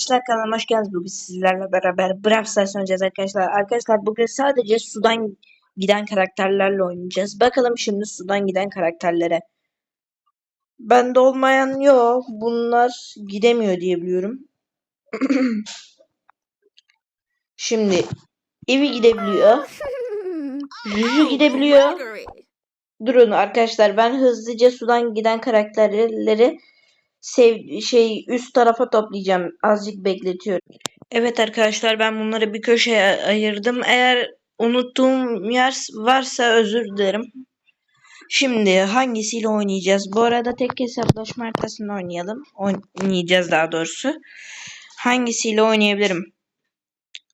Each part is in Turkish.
Arkadaşlar kanalıma hoş geldiniz. Bugün sizlerle beraber Brawl Stars oynayacağız arkadaşlar. Arkadaşlar bugün sadece sudan giden karakterlerle oynayacağız. Bakalım şimdi sudan giden karakterlere. Bende olmayan yok. Bunlar gidemiyor diye biliyorum. şimdi Evi gidebiliyor. Juju gidebiliyor. Durun arkadaşlar ben hızlıca sudan giden karakterleri sev şey üst tarafa toplayacağım. Azıcık bekletiyorum. Evet arkadaşlar ben bunları bir köşeye ayırdım. Eğer unuttuğum yer varsa özür dilerim. Şimdi hangisiyle oynayacağız? Bu arada tek hesaplaşma haritasında oynayalım. Oynayacağız daha doğrusu. Hangisiyle oynayabilirim?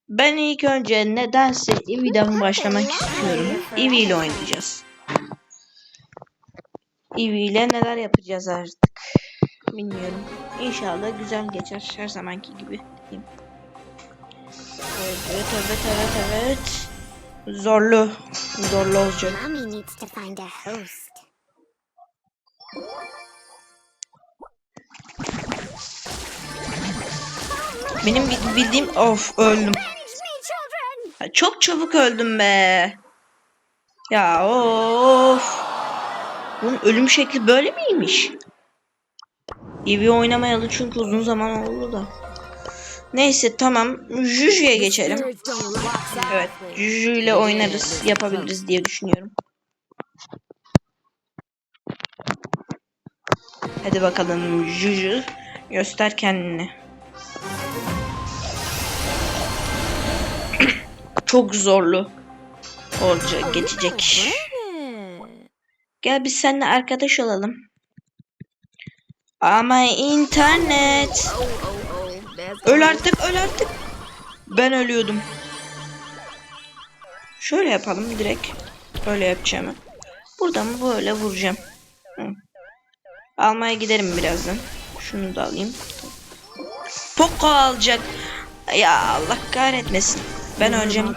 Ben ilk önce nedense Eevee'den başlamak istiyorum. Eevee ile oynayacağız. Eevee ile neler yapacağız artık? Bilmiyorum. İnşallah güzel geçer her zamanki gibi. diyeyim. Evet, evet, evet, evet, evet. Zorlu. Zorlu olacak. Mommy needs to find a host. Benim bi- bildiğim of öldüm. Çok çabuk öldüm be. Ya of. Bunun ölüm şekli böyle miymiş? Eevee oynamayalı çünkü uzun zaman oldu da. Neyse tamam. Juju'ya geçelim. Evet. Juju ile oynarız. Yapabiliriz diye düşünüyorum. Hadi bakalım Juju. Göster kendini. Çok zorlu. Olacak, geçecek. Gel biz seninle arkadaş olalım. Ama internet. Öl artık, öl artık. Ben ölüyordum. Şöyle yapalım direkt. Böyle yapacağım. Buradan böyle vuracağım. Hı. Almaya giderim birazdan. Şunu da alayım. Poco alacak. Ya Allah kahretmesin. Ben öleceğim.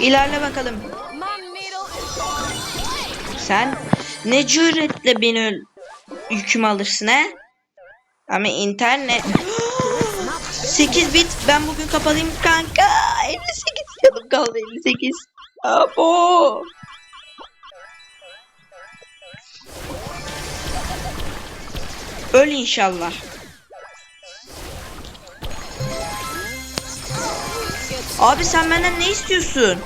İlerle bakalım. Sen ne cüretle beni yüküm alırsın he? Ama internet 8 bit ben bugün kapalıyım kanka 58 yanım kaldı 58 Abo Öl inşallah Abi sen benden ne istiyorsun?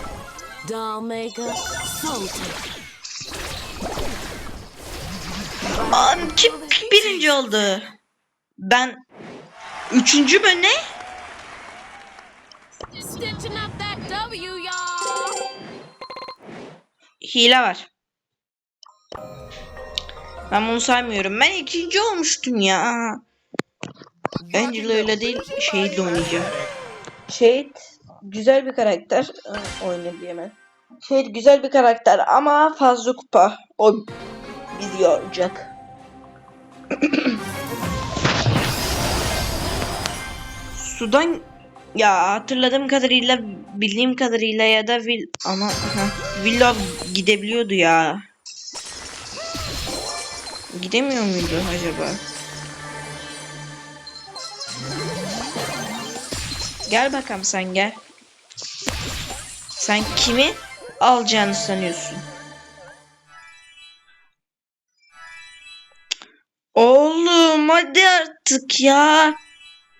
Aa, kim birinci oldu? Ben üçüncü mü ne? Hile var. Ben bunu saymıyorum. Ben ikinci olmuştum ya. Angela öyle değil. Şehit'le oynayacağım. Şehit güzel bir karakter. Oyna diyemem. Şehit güzel bir karakter ama fazla kupa. O bizi yoracak. Sudan ya hatırladığım kadarıyla bildiğim kadarıyla ya da vil ama Villa gidebiliyordu ya. Gidemiyor muydu acaba? Gel bakalım sen gel. Sen kimi alacağını sanıyorsun? Oğlum hadi artık ya.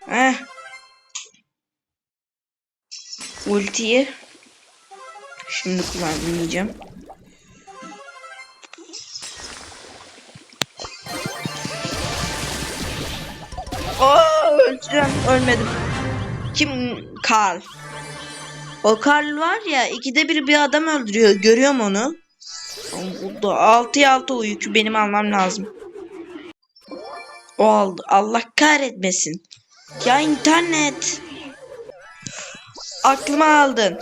Heh. Ultiyi şimdi kullanmayacağım. Aa, öleceğim. Ölmedim. Kim? Karl. O Karl var ya ikide bir bir adam öldürüyor. Görüyorum onu. Burada 6'ya 6 o yükü benim almam lazım. O aldı. Allah kahretmesin. Ya internet. Aklıma aldın.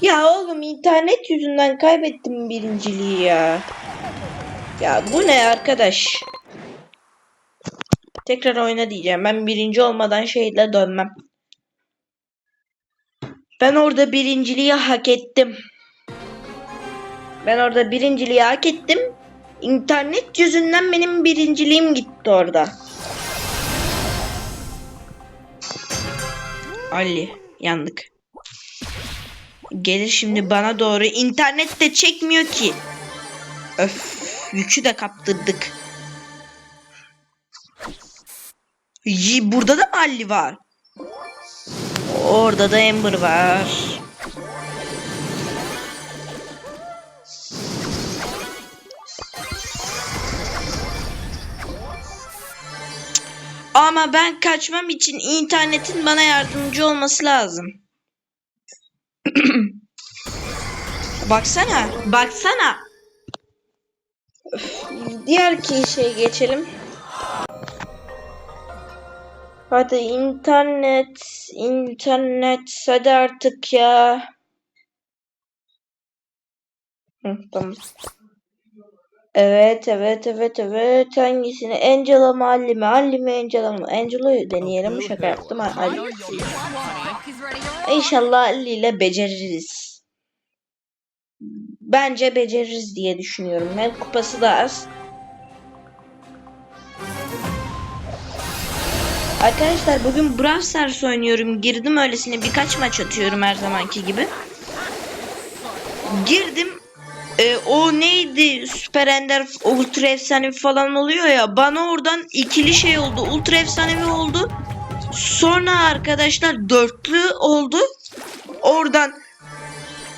Ya oğlum internet yüzünden kaybettim birinciliği ya. Ya bu ne arkadaş? Tekrar oyna diyeceğim. Ben birinci olmadan şeyle dönmem. Ben orada birinciliği hak ettim. Ben orada birinciliği hak ettim. İnternet yüzünden benim birinciliğim gitti orada. Ali yandık. Gelir şimdi bana doğru. İnternet de çekmiyor ki. Öf yükü de kaptırdık. Burada da mı Ali var? Orada da Amber var. Ama ben kaçmam için internetin bana yardımcı olması lazım. baksana, baksana. Öf, diğer ki şey geçelim. Hadi internet, internet, hadi artık ya. Hı, tamam. Evet, evet, evet, evet. Hangisini? Angela mı, Ali mi? Ali mi, Angela mı? Angela'yı deneyelim. Şaka yaptım. Ha, Ali. İnşallah Ali ile beceririz. Bence beceririz diye düşünüyorum. Hem kupası da az. Arkadaşlar bugün Brawl Stars oynuyorum. Girdim öylesine birkaç maç atıyorum her zamanki gibi. Girdim. E, o neydi? Süper Ender, Ultra Efsanevi falan oluyor ya. Bana oradan ikili şey oldu. Ultra Efsanevi oldu. Sonra arkadaşlar dörtlü oldu. Oradan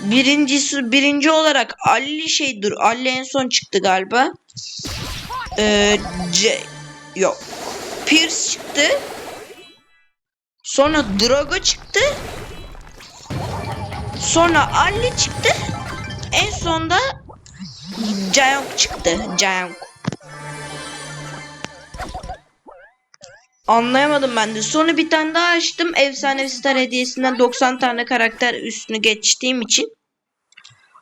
birincisi birinci olarak Ali şey dur. Ali en son çıktı galiba. Ee, C yok. Pierce çıktı. Sonra Drago çıktı. Sonra Ali çıktı. En sonda Jayong çıktı. Jayong. Anlayamadım ben de. Sonra bir tane daha açtım. Efsane Star hediyesinden 90 tane karakter üstünü geçtiğim için.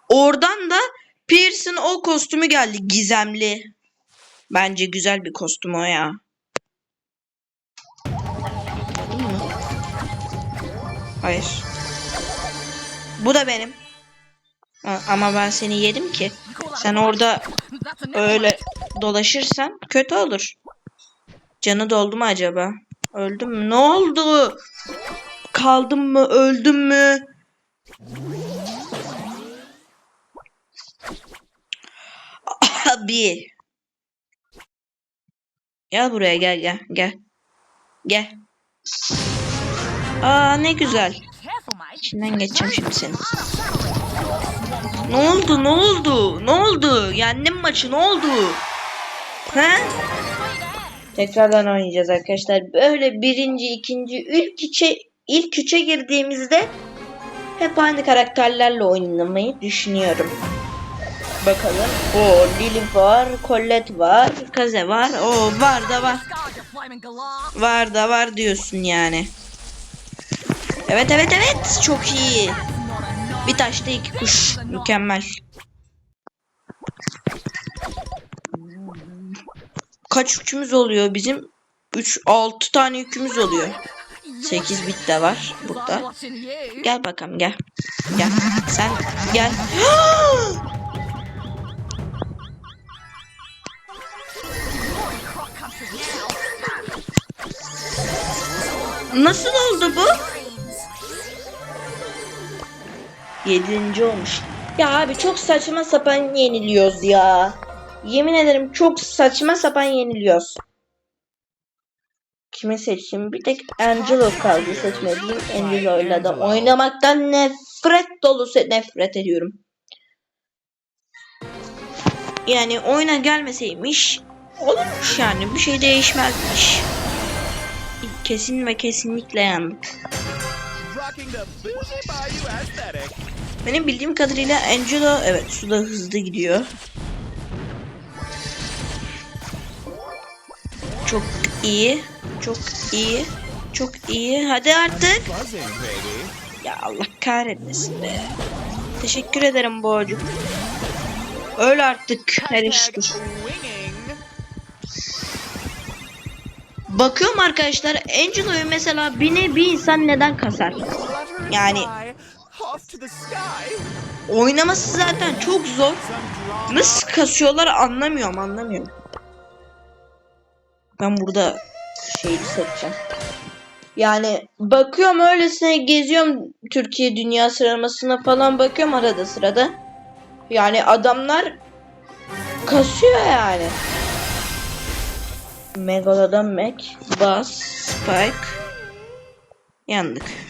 Oradan da Pierce'ın o kostümü geldi. Gizemli. Bence güzel bir kostüm o ya. Hayır. Bu da benim. Ama ben seni yedim ki. Sen orada öyle dolaşırsan kötü olur. Canı doldu mu acaba? Öldüm mü? Ne oldu? Kaldım mı? Öldüm mü? Abi. Gel buraya gel gel gel. Gel. Aa ne güzel. İçinden geçeceğim şimdi senin. Ne oldu? Ne oldu? Ne oldu? Yendim maçı. Ne oldu? He? Tekrardan oynayacağız arkadaşlar. Böyle birinci, ikinci, ilk üçe, ilk üçe girdiğimizde hep aynı karakterlerle oynamayı düşünüyorum. Bakalım. O Lily var, Colette var, Kaze var. O var da var. Var da var diyorsun yani. Evet evet evet. Çok iyi. Bir taşta iki kuş. Mükemmel. Kaç yükümüz oluyor bizim? 3 6 tane yükümüz oluyor. 8 bit de var burada. Gel bakalım gel. Gel. Sen gel. Nasıl oldu bu? Yedinci olmuş. Ya abi çok saçma sapan yeniliyoruz ya. Yemin ederim çok saçma sapan yeniliyoruz. Kimi seçeyim? Bir tek Angelo kaldı seçmediğim. Angelo'yla da oynamaktan nefret dolusu nefret ediyorum. Yani oyuna gelmeseymiş olurmuş yani bir şey değişmezmiş. Kesin ve kesinlikle yandık. Benim bildiğim kadarıyla Angelo evet suda hızlı gidiyor. Çok iyi. Çok iyi. Çok iyi. Hadi artık. Ya Allah kahretmesin be. Teşekkür ederim Boğacık. Öl artık her iş Hashtag dur. winging. Bakıyorum arkadaşlar Angelo'yu mesela bir, ne- bir insan neden kasar? Yani- oynaması zaten çok zor. Nasıl kasıyorlar anlamıyorum anlamıyorum. Ben burada şeyi seçeceğim. Yani bakıyorum öylesine geziyorum Türkiye dünya sıralamasına falan bakıyorum arada sırada. Yani adamlar kasıyor yani. Megalodon Mac, Buzz, Spike. Yandık.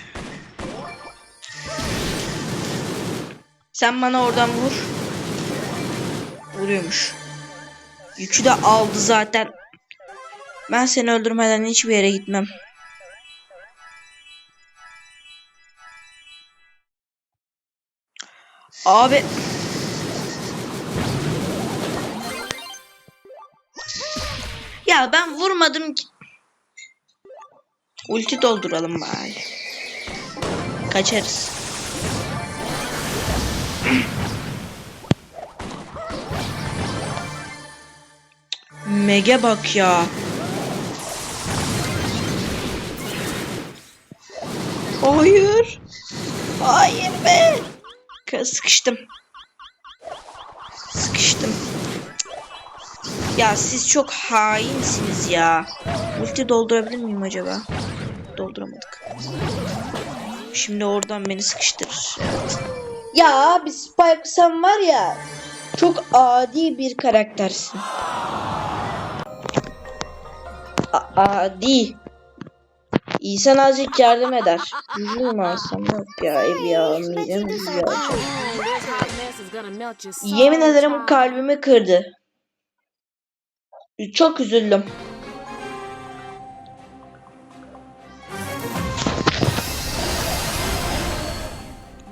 Sen bana oradan vur. Vuruyormuş. Yükü de aldı zaten. Ben seni öldürmeden hiçbir yere gitmem. Abi. Ya ben vurmadım ki. Ulti dolduralım bari. Kaçarız. Mege bak ya. Hayır. Hayır be. Sıkıştım. Sıkıştım. Ya siz çok hainsiniz ya. Ulti doldurabilir miyim acaba? Dolduramadık. Şimdi oradan beni sıkıştırır. Ya abi Spike sen var ya çok adi bir karaktersin. Adi. İnsan azıcık yardım eder. Alsam yok ya evi ya soul, Yemin ederim kalbimi kırdı. Çok üzüldüm.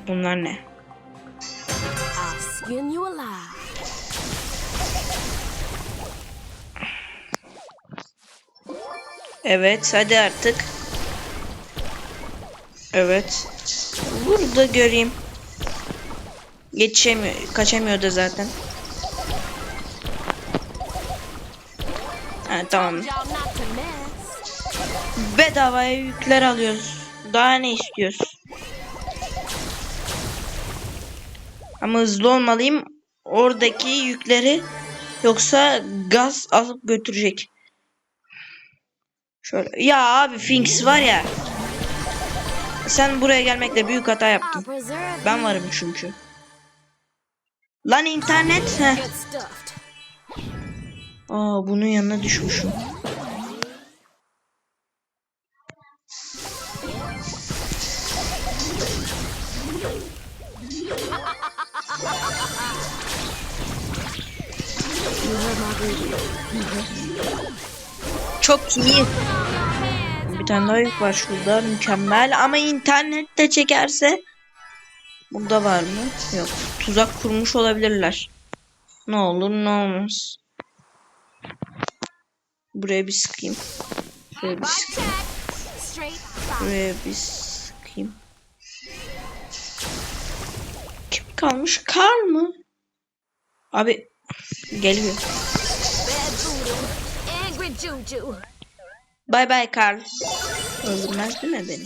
Bunlar ne? I'll skin you alive. Evet hadi artık. Evet. Burada göreyim. Geçemiyor, kaçamıyor da zaten. Ha, tamam. Bedavaya yükler alıyoruz. Daha ne istiyoruz? Ama hızlı olmalıyım. Oradaki yükleri yoksa gaz alıp götürecek. Şöyle. Ya abi Finks var ya. Sen buraya gelmekle büyük hata yaptın. Ben varım çünkü. Lan internet. Heh. Aa bunun yanına düşmüşüm. Çok iyi. Bir tane daha yük var şurada. Mükemmel. Ama internette çekerse Burada var mı? Yok. Tuzak kurmuş olabilirler. Ne olur ne olmaz. Buraya bir sıkayım. Şuraya bir sıkayım. Buraya bir sıkayım. Kim kalmış? Kar mı? Abi geliyor. Angry juju. Bay bay Karl. Öldürmez değil mi beni?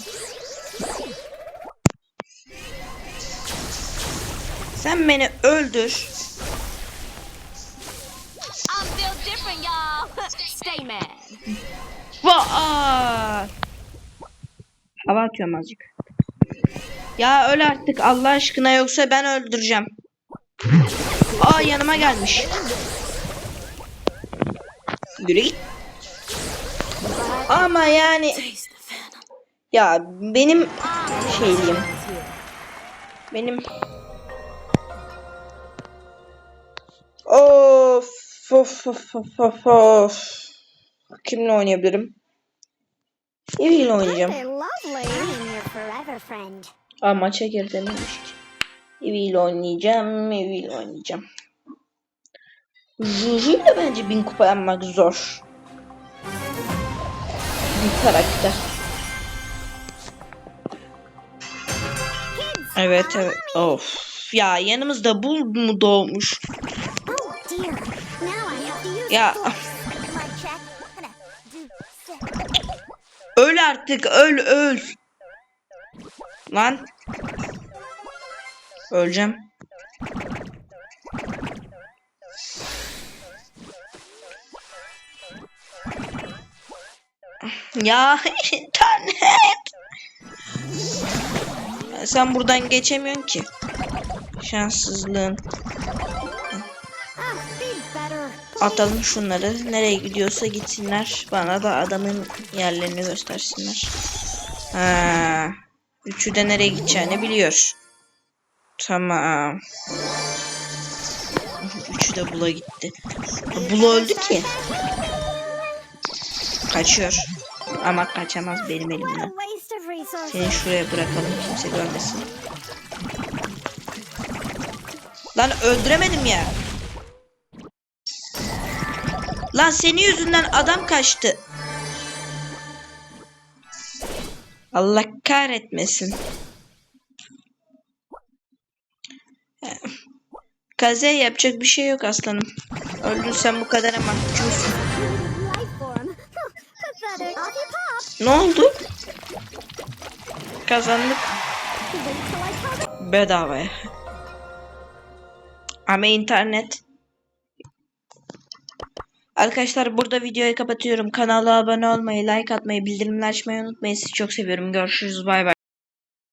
Sen beni öldür. I'm built different, y'all. Stay mad. Vaa! Hava atıyorum azıcık. Ya öl artık Allah aşkına yoksa ben öldüreceğim. Aa yanıma gelmiş. Yürü git. Ama yani ya benim şeyliyim. Benim Of of of of of of. Kimle oynayabilirim? Evi ile oynayacağım. Maça geri dememiş ki. Evi ile oynayacağım, Evi ile oynayacağım. Juju ile bence bin kupa yapmak zor. Bir karakter. Evet evet. Of. Ya yanımızda bu mu doğmuş? Ya öl artık öl öl. Lan. Öleceğim. Ya internet. Sen buradan geçemiyorsun ki. Şanssızlığın. Atalım şunları. Nereye gidiyorsa gitsinler. Bana da adamın yerlerini göstersinler. Ha. Üçü de nereye gideceğini biliyor. Tamam. Üçü de Bula gitti. Bula öldü ki. Kaçıyor. Ama kaçamaz benim elimden. Seni şuraya bırakalım kimse görmesin. Lan öldüremedim ya. Lan senin yüzünden adam kaçtı. Allah kahretmesin. Kaze yapacak bir şey yok aslanım. Öldün sen bu kadar ama. Ne oldu? Kazandık bedavaya. Ama internet. Arkadaşlar burada videoyu kapatıyorum. Kanala abone olmayı, like atmayı, bildirimleri açmayı unutmayın. Sizi çok seviyorum. Görüşürüz. Bay bay.